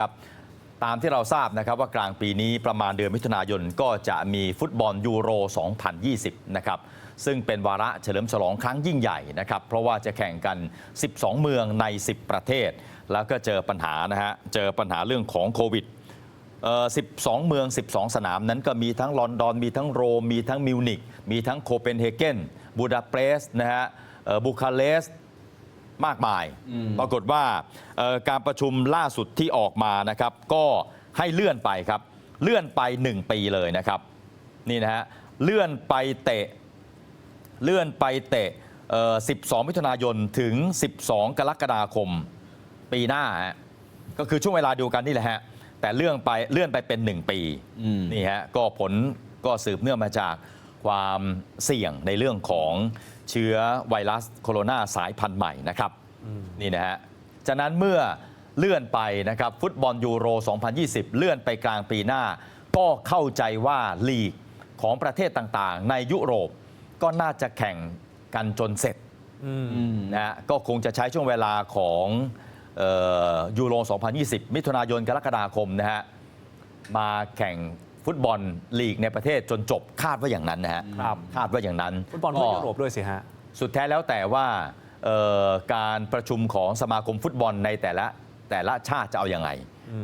ครับตามที่เราทราบนะครับว่ากลางปีนี้ประมาณเดือนมิถุนายนก็จะมีฟุตบอลยูโร 2020 นะครับซึ่งเป็นวาระเฉลิมฉลองครั้งยิ่งใหญ่นะครับเพราะว่าจะแข่งกัน 12 เมืองใน 10 ประเทศ แล้วก็เจอปัญหานะฮะเจอปัญหาเรื่องของโควิด 12 เมือง 12 สนามนั้นก็มีทั้งลอนดอน มีทั้งโรม มีทั้งมิวนิกมีทั้งโคเปนเฮเกนบูดาเปสต์นะฮะบูคาเรสต์ มากมาย ปรากฏว่าเอ่อการประชุมล่าสุดที่ออกมานะครับก็ให้เลื่อนไปครับ เลื่อนไป 1 ปีเลยนะครับนี่นะฮะเลื่อนไปเตะเลื่อนไปเตะเอ่อ12 มิถุนายนถึง 12 กรกฎาคมปีหน้าฮะก็คือช่วงเวลาเดียวกันนี่แหละฮะแต่เลื่อนไปเลื่อนไปเป็น 1 ปีอืมนี่ฮะก็ผลก็สืบเนื่องมาจาก ความเสี่ยงในเรื่องของเชื้อไวรัสโคโรนาสายพันธุ์ใหม่นะครับนี่นะฮะฉะนั้นเมื่อเลื่อนไปนะครับฟุตบอลยูโร 2020 เลื่อนไปกลางปีหน้า ก็เข้าใจว่าลีกของประเทศต่างๆ ในยุโรปก็น่าจะแข่งกันจนเสร็จนะฮะก็คงจะใช้ช่วงเวลาของเอ่อยูโร 2020 มิถุนายนกรกฎาคมนะฮะมาแข่ง ฟุตบอลลีกในประเทศจนจบคาดว่าอย่างนั้นนะฮะครับ คาดว่าอย่างนั้นฟุตบอลทั่วยุโรปด้วยสิฮะ สุดแท้แล้วแต่ว่าเอ่อการประชุมของสมาคมฟุตบอลในแต่ละแต่ละชาติจะเอาอยัางไง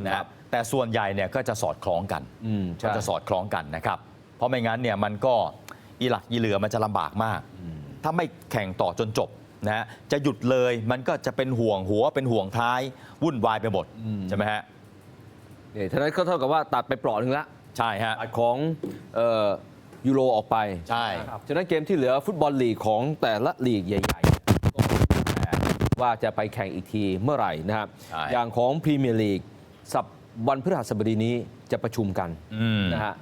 นะครับแต่ส่วนใหญ่เนี่ยก็จะสอดคล้องกันอืมก็ใช่จะสอดคล้องกันนะครับเพราะไม่งั้นเนี่ยมันก็อีหลักอีเหลือมันจะลำบากมาก ถ้าไม่แข่งต่อจนจบนะฮะจะหยุดเลยมันก็จะเป็นห่วงหัวเป็นห่วงท้ายวุ่นวายไปหมดใช่ไหมฮะ เนี่ยท่านั้นก็เท่ากับว่าตัดไปเปลาะหนึ่งละ ใช่ฮะ ตัดของเอ่อยูโรออกไปใช่ ครับ ฉะนั้นเกมที่เหลือฟุตบอลลีกของแต่ละลีกใหญ่ๆก็ว่าจะไปแข่งอีกทีเมื่อไหร่นะครับ ใช่ อย่างของพรีเมียร์ลีกสัปวันพฤหัสบดีนี้จะประชุมกันอืม นะฮะ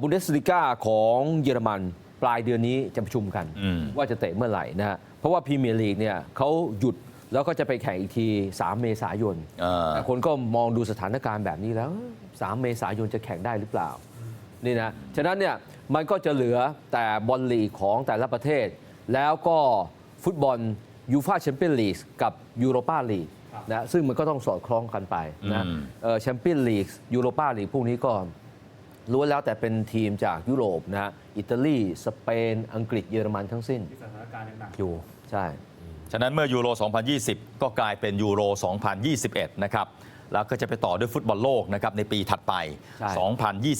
บุนเดสลิก้าของเยอรมันปลายเดือนนี้จะประชุมกัน อืม ว่าจะเตะเมื่อไหร่นะฮะเพราะว่าพรีเมียร์ลีกเนี่ยเขาหยุด แล้วก็จะไปแข่งอีกที 3 เมษายนเออแต่คนก็มองดูสถานการณ์แบบนี้แล้ว 3 เมษายนจะแข่งได้หรือเปล่านี่นะฉะนั้นเนี่ยมันก็จะเหลือแต่บอลลีกของแต่ละประเทศ แล้วก็ฟุตบอลยูฟาแชมเปี้ยนลีกกับยูโรปาลีกนะซึ่งมันก็ต้องสอดคล้องกันไปนะอืมแชมเปี้ยนลีกยูโรปาลีกพวกนี้ก็ล้วนแล้วแต่เป็นทีมจากยุโรปนะอิตาลี สเปน อังกฤษเยอรมันทั้งสิ้นสถานการณ์ยังหนักอยู่ใช่ ฉะนั้นเมื่อยูโร 2020 ก็กลายเป็นยูโร 2021 นะครับ แล้วก็จะไปต่อด้วยฟุตบอลโลกนะครับในปีถัดไป ใช่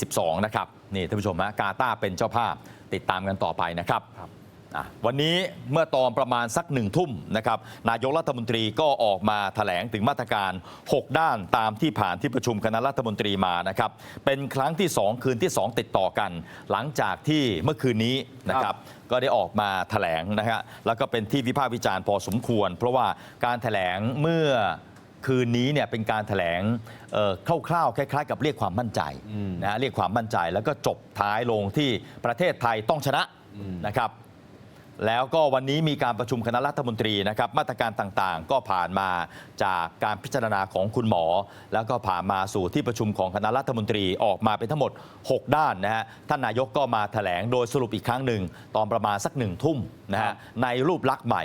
2022 นะครับ นี่ท่านผู้ชมฮะกาตาร์เป็นเจ้าภาพติดตามกันต่อไปนะครับครับอะ วันนี้เมื่อตอนประมาณสักหนึ่งทุ่มนะครับนายกรัฐมนตรีก็ออกมาถแถลงถึงมาตรการ 6 ด้านตามที่ผ่านที่ประชุมคณะรัฐมนตรีมานะครับเป็นครั้งที่ 2 คืนที่ 2 ติดต่อกัน หลังจากที่เมื่อคืนนี้นะครับก็ได้ออกมาถแถลงนะฮะแล้วก็เป็นที่วิพากษ์วิจารณ์พอสมควร เพราะว่าการถแถลงเมื่อคืนนี้เนี่ยเป็นการถแถลงคร่าวๆคล้ายๆ กับเรียกความมั่นใจนะฮะเรียกความมั่นใจแล้วก็จบท้ายลงที่ประเทศไทยต้องชนะนะครับ แล้วก็วันนี้มีการประชุมคณะรัฐมนตรีนะครับมาตรการต่างๆ ก็ผ่านมาจากการพิจารณาของคุณหมอ แล้วก็ผ่านมาสู่ที่ประชุมของคณะรัฐมนตรีออกมาเป็นทั้งหมด 6 ด้านนะฮะท่านนายกก็มาแถลงโดยสรุปอีกครั้งหนึ่ง ตอนประมาณสักหนึ่งทุ่มนะฮะในรูปลักษณ์ใหม่